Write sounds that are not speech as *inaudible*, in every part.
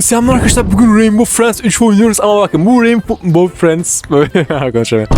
Selamlar arkadaşlar bugün Rainbow Friends 3 oynuyoruz ama bakın bu Rainbow Friends böyle *laughs* konuşamıyorum.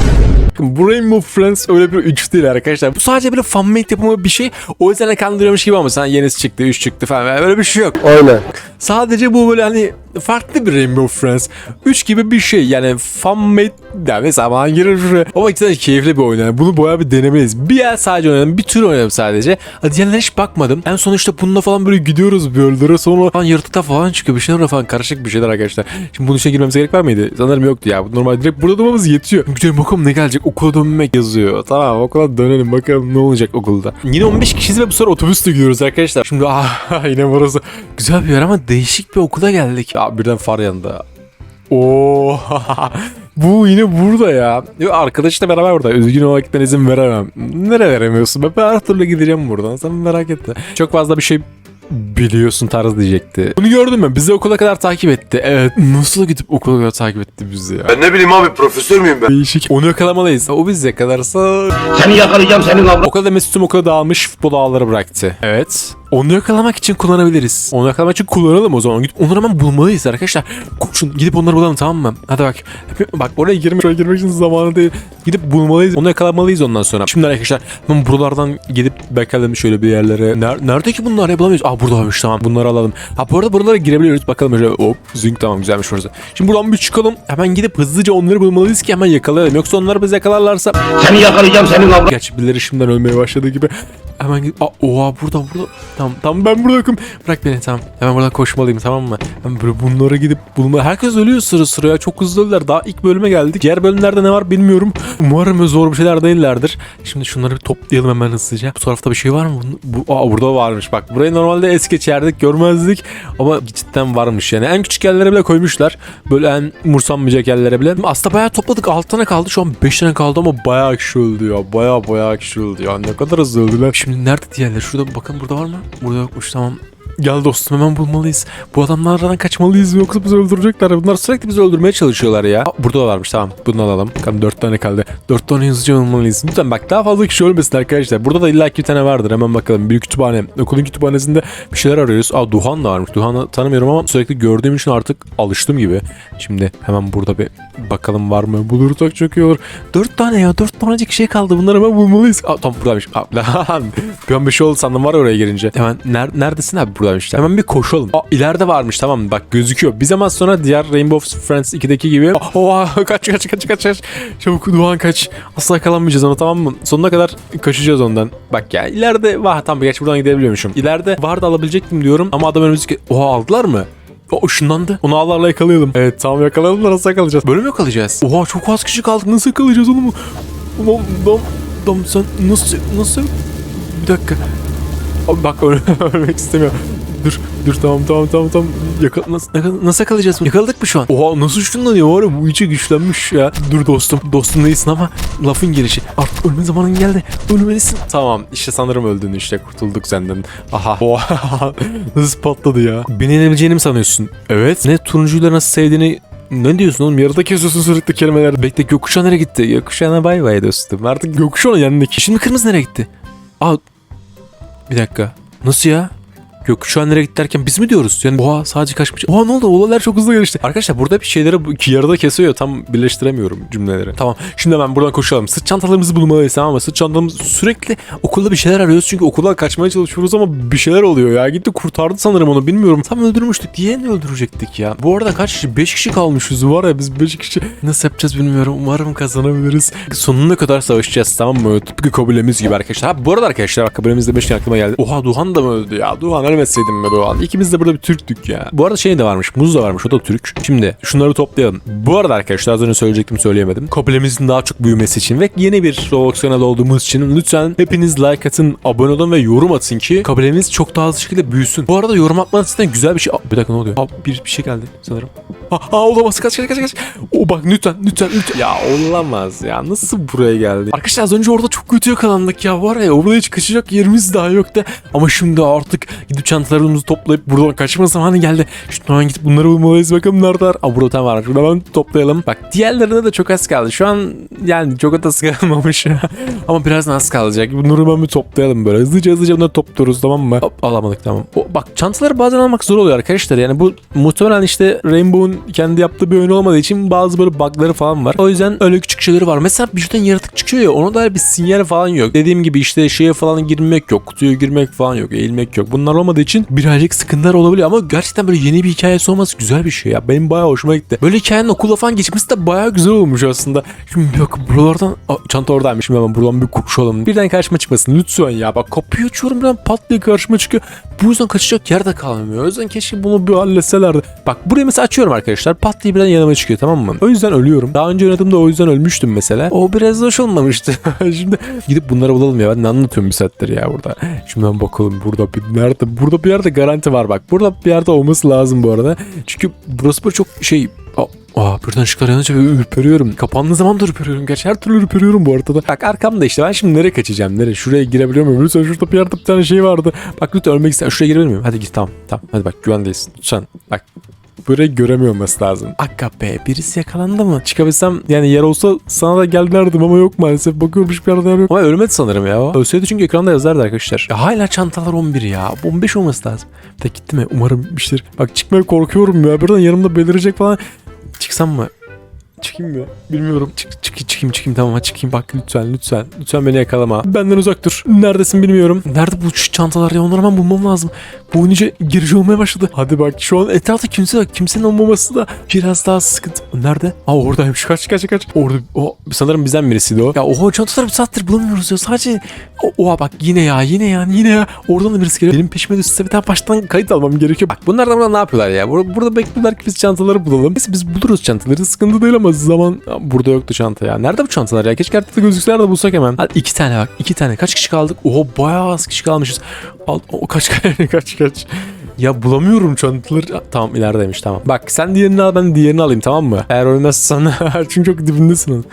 Bakın bu Rainbow Friends öyle bir 3 değil arkadaşlar. Bu sadece böyle fanmade yapımı bir şey. O yüzden de kandırıyormuş gibi ama sen yenisi çıktı 3 çıktı falan böyle bir şey yok. Aynen. Sadece bu böyle hani farklı bir Rainbow Friends 3 gibi bir şey yani fanmade yani zaman girer şuraya. Ama cidden keyifli bir oyun yani bunu bayağı bir denemeliyiz. Bir yer sadece oynadım bir tür oynadım sadece. Diğerlerine hiç bakmadım. En son işte bununla falan böyle gidiyoruz öldüre sonra falan yırtıkta falan çıkıyor bir şeyler falan karışık bir şeyler arkadaşlar. Şimdi bunun içine girmemize gerek var mıydı? Sanırım yoktu ya. Normal direkt burada durmamız yetiyor. Gidelim bakalım ne gelecek okula dönmek yazıyor. Tamam okula dönelim bakalım ne olacak okulda. Yine 15 kişiyiz ve bu sefer otobüsle gidiyoruz arkadaşlar. Şimdi *laughs* ah yine burası güzel bir yer ama değişik bir okula geldik. Ya birden far yanında. Oo *laughs* bu yine burada ya. Arkadaşla beraber burada. Üzgün olmaktan izin veremem. Nereye veremiyorsun? Ben her türlü gideceğim buradan. Sen merak etme. Çok fazla bir şey biliyorsun tarz diyecekti. Bunu gördün mü? Bizi okula kadar takip etti. Evet. Nasıl gidip okula kadar takip etti bizi ya? Ben ne bileyim abi profesör müyüm ben? Değişik. Onu yakalamalıyız. O bizi yakalarsa... Seni yakalayacağım senin avrat. Okulda Mesut tüm okula dağılmış futbol ağları bıraktı. Evet. Onu yakalamak için kullanabiliriz. Onu yakalamak için kullanalım o zaman. Gidip onları hemen bulmalıyız arkadaşlar. Koşun gidip onları bulalım tamam mı? Hadi bak. Bak oraya girmek, oraya girmek için zamanı değil. Gidip bulmalıyız. Onu yakalamalıyız ondan sonra. Şimdi arkadaşlar hemen buralardan gidip bakalım şöyle bir yerlere. Ner nerede ki bunlar ya bulamıyoruz. Aa buradaymış tamam. Bunları alalım. Ha bu arada buralara girebiliyoruz. Bakalım şöyle hop zünk tamam güzelmiş orası. Şimdi buradan bir çıkalım. Hemen gidip hızlıca onları bulmalıyız ki hemen yakalayalım. Yoksa onlar bizi yakalarlarsa Seni yakalayacağım senin avrat. Gerçi birileri şimdiden ölmeye başladı gibi. Hemen gidip... Aa, oha burada burada. Tamam tamam ben burada yokum. Bırak beni tamam. Hemen buradan koşmalıyım tamam mı? Hemen böyle bunlara gidip bulma. Herkes ölüyor sıra sıra ya. Çok hızlı öldüler. Daha ilk bölüme geldik. Diğer bölümlerde ne var bilmiyorum. Umarım zor bir şeyler değillerdir. Şimdi şunları bir toplayalım hemen hızlıca. Bu tarafta bir şey var mı? Bu, aa, burada varmış. Bak burayı normalde es geçerdik görmezdik. Ama cidden varmış yani. En küçük yerlere bile koymuşlar. Böyle en umursanmayacak yerlere bile. Aslında bayağı topladık. 6 tane kaldı. Şu an 5 tane kaldı ama bayağı kişi öldü ya. Bayağı bayağı kişi öldü ya. Ne kadar hızlı öldüler. Şimdi nerede diğerleri? Şurada bakın burada var mı? Burada yokmuş tamam. Gel dostum hemen bulmalıyız. Bu adamlardan kaçmalıyız yoksa bizi öldürecekler. Bunlar sürekli bizi öldürmeye çalışıyorlar ya. Aa, burada da varmış tamam. Bunu alalım. Bakalım 4 tane kaldı. 4 tane hızlıca bulmalıyız. Lütfen bak daha fazla kişi ölmesin arkadaşlar. Burada da illa bir tane vardır. Hemen bakalım. Bir kütüphane. Okulun kütüphanesinde bir şeyler arıyoruz. Aa Duhan da varmış. Duhan'ı tanımıyorum ama sürekli gördüğüm için artık alıştım gibi. Şimdi hemen burada bir bakalım var mı? Bulursak çok iyi olur. 4 tane ya. 4 tanecik şey kaldı. Bunları hemen bulmalıyız. Aa tamam buradaymış. Lan. *laughs* Bir an bir şey oldu sandım var ya oraya girince. Hemen ner neredesin abi buradaymış. Hemen bir koşalım. Aa ileride varmış tamam bak gözüküyor. Bir zaman sonra diğer Rainbow Friends 2'deki gibi. Oha *laughs* kaç kaç kaç kaç kaç. Çabuk Doğan kaç. Asla yakalanmayacağız ona tamam mı? Sonuna kadar kaçacağız ondan. Bak ya ileride var tamam geç buradan gidebiliyormuşum. İleride var da alabilecektim diyorum ama adam önümüzdeki... Oha aldılar mı? O ışınlandı. Onu ağlarla yakalayalım. Evet tamam yakalayalım da nasıl yakalayacağız? Böyle mi yakalayacağız? Oha çok az kişi kaldık. Nasıl yakalayacağız onu mu? Ulan dam, dam sen nasıl nasıl? Bir dakika. Abi bak *laughs* ölmek istemiyorum. Dur dur tamam tamam tamam tamam. Yaka, nasıl, yaka- nasıl yakalayacağız bunu? Yakaladık mı şu an? Oha nasıl ışınlanıyor var ya bu iyice güçlenmiş ya. Dur dostum dostum değilsin ama lafın gelişi. Artık ölme zamanın geldi. Ölmelisin. Tamam işte sanırım öldün işte kurtulduk senden. Aha. *laughs* Oha nasıl patladı ya. Beni yenebileceğini mi sanıyorsun? Evet. Ne turuncuları nasıl sevdiğini ne diyorsun oğlum? Yarıda kesiyorsun sürekli kelimeler. Bekle gökkuşağı nereye gitti? Gökkuşağına bay bay dostum. Artık gökkuşağı yanındaki. Şimdi kırmızı nereye gitti? Aa bir dakika. Nasıl ya? Gökkuşağı nereye gitti biz mi diyoruz? Yani oha sadece kaçmış. Oha ne oldu? Olaylar çok hızlı gelişti. Arkadaşlar burada bir şeyleri iki yarıda kesiyor. Tam birleştiremiyorum cümleleri. Tamam. Şimdi hemen buradan koşalım. Sırt çantalarımızı bulmalıyız tamam mı? Sırt çantamız sürekli okulda bir şeyler arıyoruz. Çünkü okuldan kaçmaya çalışıyoruz ama bir şeyler oluyor ya. Gitti kurtardı sanırım onu bilmiyorum. Tam öldürmüştük. Diye ne öldürecektik ya? Bu arada kaç kişi? 5 kişi kalmışız. Var ya biz 5 kişi. Nasıl yapacağız bilmiyorum. Umarım kazanabiliriz. Sonuna kadar savaşacağız tamam mı? Tıpkı kabilemiz gibi arkadaşlar. Ha bu arada arkadaşlar bak kabilemiz demişken aklıma geldi. Oha Duhan da mı öldü ya? Duhan ölmeseydim be Duhan. İkimiz de burada bir Türktük ya. Bu arada şey de varmış. Muz da varmış. O da Türk. Şimdi şunları toplayalım. Bu arada arkadaşlar az önce söyleyecektim söyleyemedim. Kabilemizin daha çok büyümesi için ve yeni bir Roblox kanalı olduğumuz için lütfen hepiniz like atın, abone olun ve yorum atın ki kabilemiz çok daha hızlı şekilde büyüsün. Bu arada yorum atmanız için güzel bir şey. Aa, bir dakika ne oluyor? Aa, bir, bir şey geldi sanırım. Aa, aa olamaz kaç kaç kaç kaç. O bak lütfen lütfen lütfen. Ya olamaz ya. Nasıl buraya geldi? Arkadaşlar az önce orada çok kötü yakalandık ya. Var ya orada hiç kaçacak yerimiz daha yoktu. Ama şimdi artık gidip çantalarımızı toplayıp buradan kaçma zamanı geldi. Şimdi hemen gidip bunları bulmalıyız bakalım neredeler. Aa burada var. Şunu hemen toplayalım. Bak diğerlerine de çok az kaldı. Şu an yani çok da kalmamış. *laughs* Ama birazdan az kalacak. Bunları hemen bir toplayalım böyle. Hızlıca hızlıca bunları topluyoruz tamam mı? Hop alamadık tamam. O, bak çantaları bazen almak zor oluyor arkadaşlar. Yani bu muhtemelen işte Rainbow'un kendi yaptığı bir oyun olmadığı için bazı böyle bug'ları falan var. O yüzden öyle küçük şeyleri var. Mesela birden yaratık çıkıyor ya ona dair bir sinyal falan yok. Dediğim gibi işte şeye falan girmek yok. Kutuya girmek falan yok. Eğilmek yok. Bunlar olmadığı için birazcık sıkıntılar olabiliyor ama gerçekten böyle yeni bir hikayesi olması güzel bir şey ya. Benim bayağı hoşuma gitti. Böyle hikayenin okula falan geçmesi de bayağı güzel olmuş aslında. Şimdi yok buralardan Aa, çanta oradaymış. Şimdi hemen buradan bir koşalım. Birden karşıma çıkmasın lütfen ya. Bak kapıyı açıyorum birden pat diye karşıma çıkıyor. Bu yüzden kaçacak yer de kalmıyor. O yüzden keşke bunu bir halletselerdi. Bak burayı mesela açıyorum arkadaşlar. Pat diye birden yanıma çıkıyor tamam mı? O yüzden ölüyorum. Daha önce oynadığımda o yüzden ölmüştüm mesela. O biraz hoş olmamıştı. *laughs* Şimdi gidip bunları bulalım ya. Ben ne anlatıyorum bir saattir ya burada. Şimdi ben bakalım burada bir nerede? Burada bir yerde garanti var bak. Burada bir yerde olması lazım bu arada. Çünkü burası böyle çok şey Aa, birden ışıklar yanınca ürperiyorum. Kapandığı zaman da ürperiyorum. Gerçi her türlü ürperiyorum bu arada. Bak arkamda işte ben şimdi nereye kaçacağım? Nereye? Şuraya girebiliyor muyum? Lütfen şurada bir yerde bir tane şey vardı. Bak lütfen ölmek istedim. Şuraya girebilir miyim? Hadi git tamam. Tamam. Hadi bak güvendeyiz. Lütfen. Bak Burayı göremiyor olması lazım. Akka be birisi yakalandı mı? Çıkabilsem yani yer olsa sana da gel derdim ama yok maalesef. Bakıyorum hiçbir yerde yer yok. Ama ölmedi sanırım ya. Ölseydi çünkü ekranda yazardı arkadaşlar. Ya hala çantalar 11 ya. 15 olması lazım. Bir de gitti mi? Umarım bitmiştir. Bak çıkmaya korkuyorum ya. Birden yanımda belirecek falan. Çıksam mı? Çıkayım mı? Bilmiyorum. Çık, çık, çıkayım çıkayım tamam çıkayım bak lütfen lütfen. Lütfen beni yakalama. Benden uzak dur. Neredesin bilmiyorum. Nerede bu şu çantalar ya onları hemen bulmam lazım. Bu oyun iyice girici olmaya başladı. Hadi bak şu an etrafta kimse yok. Kimsenin olmaması da biraz daha sıkıntı. Nerede? Aa oradaymış. Kaç kaç kaç. Orada o sanırım bizden birisiydi o. Ya oha çantaları bir saattir bulamıyoruz ya. Sadece oha bak yine ya yine ya yine ya. Oradan da birisi geliyor. Benim peşime düşse bir tane baştan kayıt almam gerekiyor. Bak bunlar da burada ne yapıyorlar ya? Burada, burada bekliyorlar ki biz çantaları bulalım. Neyse biz buluruz çantaları. Sıkıntı değil ama zaman burada yoktu çanta ya. Nerede bu çantalar ya? Keşke haritada gözükseler de bulsak hemen. Hadi iki tane bak. iki tane. Kaç kişi kaldık? Oha bayağı az kişi kalmışız. Al, o kaç *laughs* kaç kaç. Ya bulamıyorum çantaları. Tamam ilerideymiş tamam. Bak sen diğerini al ben diğerini alayım tamam mı? Eğer ölmezsen *laughs* çünkü çok dibindesin.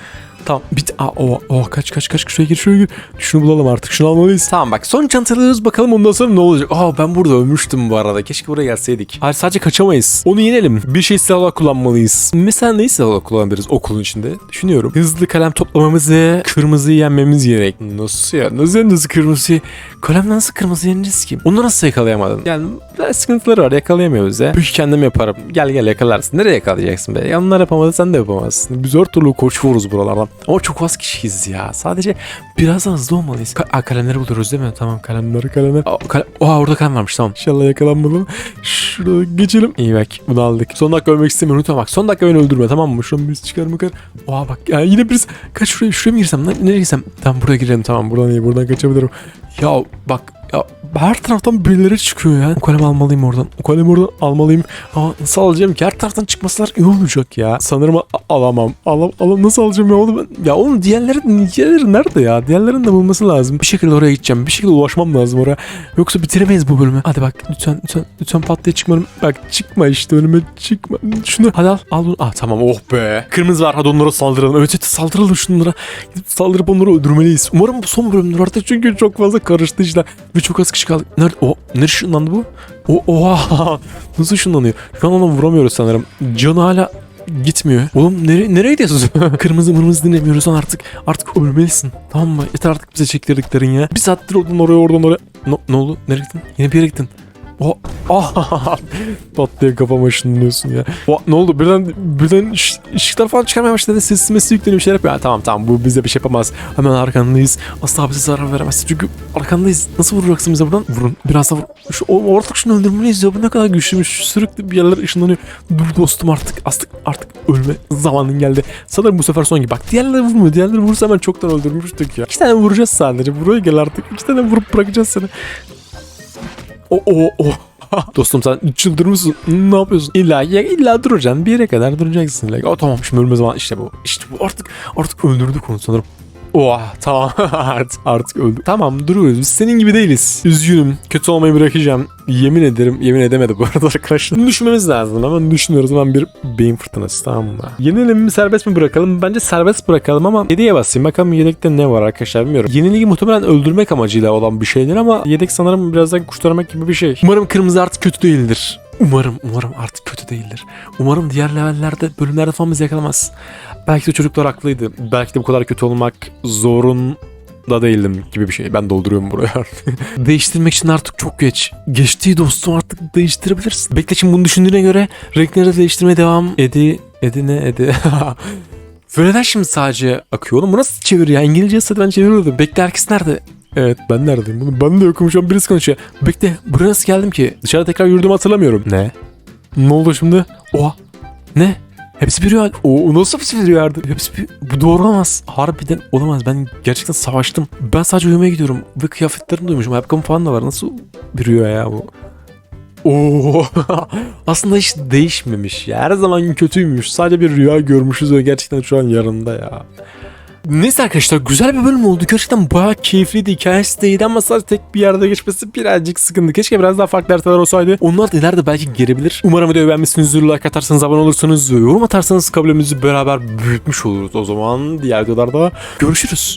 Tamam bit. Aa, o, o kaç kaç kaç şuraya gir şuraya gir. Şunu bulalım artık şunu almalıyız. Tamam bak son çantalarız bakalım ondan sonra ne olacak. Aa ben burada ölmüştüm bu arada. Keşke buraya gelseydik. Hayır sadece kaçamayız. Onu yenelim. Bir şey silahla kullanmalıyız. Mesela neyi silahla kullanabiliriz okulun içinde? Düşünüyorum. Hızlı kalem toplamamızı, kırmızıyı yenmemiz gerek. Nasıl ya? Nasıl yeneceğiz kırmızıyı? Kalem nasıl kırmızı yeneceğiz ki? Onu nasıl yakalayamadın? Yani sıkıntıları var yakalayamıyoruz ya. Büyük kendim yaparım. Gel gel yakalarsın. Nereye yakalayacaksın be? Ya onlar yapamadı sen de yapamazsın. Biz her türlü koşuyoruz buralardan. Ama çok az kişiyiz ya. Sadece biraz daha hızlı olmalıyız. Ka- Aa, kalemleri buluyoruz değil mi? Tamam kalemleri kalemler. Aa, kalem... Oha orada kalem varmış tamam. İnşallah yakalanmadım. Şurada geçelim. İyi bak bunu aldık. Son dakika ölmek istemiyorum. Lütfen bak son dakika beni öldürme tamam mı? Şuradan birisi çıkar mı? Oha bak ya yine birisi. Kaç şuraya şuraya mı girsem? lan? Nereye girsem? Tamam buraya girelim tamam. Buradan iyi. Buradan kaçabilirim. Ya bak ya her taraftan birileri çıkıyor ya. O kalemi almalıyım oradan. O kalemi oradan almalıyım. Ama nasıl alacağım ki? Her taraftan çıkmasalar iyi olmayacak ya. Sanırım a- alamam. Alam, alam nasıl alacağım ya ben? Ya oğlum diğerleri, diğerleri nerede ya? Diğerlerinin de bulması lazım. Bir şekilde oraya gideceğim. Bir şekilde ulaşmam lazım oraya. Yoksa bitiremeyiz bu bölümü. Hadi bak lütfen lütfen lütfen pat diye çıkma. Bak çıkma işte önüme çıkma. Şunu hadi al. Al bunu. Ah tamam oh be. Kırmızı var hadi onlara saldıralım. Evet evet saldıralım şunlara. Gidip saldırıp onları öldürmeliyiz. Umarım bu son bölümdür artık çünkü çok fazla karıştı işler. Ve çok az kişi kaldı. Nerede? O, nerede ışınlandı bu? O, oha. *laughs* Nasıl ışınlanıyor? Şu an ona vuramıyoruz sanırım. Canı hala gitmiyor. Oğlum nere, nereye gidiyorsunuz? *laughs* kırmızı mırmızı dinlemiyoruz artık. Artık ölmelisin. Tamam mı? Yeter artık bize çektirdiklerin ya. Bir saattir oradan oraya oradan oraya. Ne, ne oldu? Nereye gittin? Yine bir yere gittin. O *laughs* ah pat diye kafama ışınlanıyorsun ya. O, ne oldu? Birden birden ış- ışıklar falan çıkarmaya başladı. Sessiz messi yükleniyor bir şeyler yapıyor. Ha, tamam tamam bu bize bir şey yapamaz. Hemen arkandayız. Asla bize zarar veremez. Çünkü arkandayız. Nasıl vuracaksın bize buradan? Vurun. Biraz daha vur. Şu, o, artık şunu öldürmeliyiz ya. Bu ne kadar güçlüymüş. Sürekli bir yerlere ışınlanıyor. Dur dostum artık. Artık artık ölme zamanın geldi. Sanırım bu sefer son gibi. Bak diğerleri vurmuyor. Diğerleri vursa hemen çoktan öldürmüştük ya. İki tane vuracağız sadece. Buraya gel artık. İki tane vurup bırakacağız seni. O o o. *laughs* Dostum sen çıldırmışsın. Ne yapıyorsun? İlla ya illa duracaksın. Bir yere kadar duracaksın. Like, o tamam şimdi ölme zaman işte bu. İşte bu artık artık öldürdük onu sanırım. Oha tamam *laughs* artık, artık öldü. Tamam duruyoruz. Biz senin gibi değiliz. Üzgünüm. Kötü olmayı bırakacağım. Yemin ederim. Yemin edemedi bu arada arkadaşlar. Bunu düşünmemiz lazım. Hemen düşünüyoruz. Hemen bir beyin fırtınası tamam mı? Yenilelim mi serbest mi bırakalım? Bence serbest bırakalım ama yediye basayım. Bakalım yedekte ne var arkadaşlar bilmiyorum. Yeniliği muhtemelen öldürmek amacıyla olan bir şeyler ama yedek sanırım birazdan kuştaramak gibi bir şey. Umarım kırmızı artık kötü değildir. Umarım, umarım artık kötü değildir. Umarım diğer levellerde, bölümlerde falan bizi yakalamaz. Belki de çocuklar haklıydı. Belki de bu kadar kötü olmak zorun da değildim gibi bir şey. Ben dolduruyorum buraya. *laughs* Değiştirmek için artık çok geç. Geçtiği dostum artık değiştirebilirsin. Bekle şimdi bunu düşündüğüne göre renkleri de değiştirmeye devam edi. Edi ne edi? *laughs* Ve neden şimdi sadece akıyor oğlum? Bu nasıl çevir ya? İngilizce ben çeviriyordum. Bekle herkes nerede? Evet ben neredeyim? Bunu ben de yokum şu an birisi konuşuyor. Bekle buraya nasıl geldim ki? Dışarıda tekrar yürüdüğümü hatırlamıyorum. Ne? Ne oldu şimdi? Oha. Ne? Hepsi bir rüya. O nasıl hepsi bir rüyaydı? Hepsi bir... Bu doğru olamaz. Harbiden olamaz. Ben gerçekten savaştım. Ben sadece uyumaya gidiyorum. Ve kıyafetlerimi duymuşum. Ayakkabım falan da var. Nasıl bir rüya ya bu? Oo. *laughs* Aslında hiç değişmemiş ya. Her zaman kötüymüş. Sadece bir rüya görmüşüz ve gerçekten şu an yanımda ya. Neyse arkadaşlar güzel bir bölüm oldu. Gerçekten bayağı keyifliydi. Hikayesi de iyiydi ama sadece tek bir yerde geçmesi birazcık sıkıntı. Keşke biraz daha farklı haritalar olsaydı. Onlar da ileride belki gelebilir. Umarım videoyu beğenmişsinizdir. Like atarsanız, abone olursanız, yorum atarsanız kabulümüzü beraber büyütmüş oluruz. O zaman diğer videolarda görüşürüz.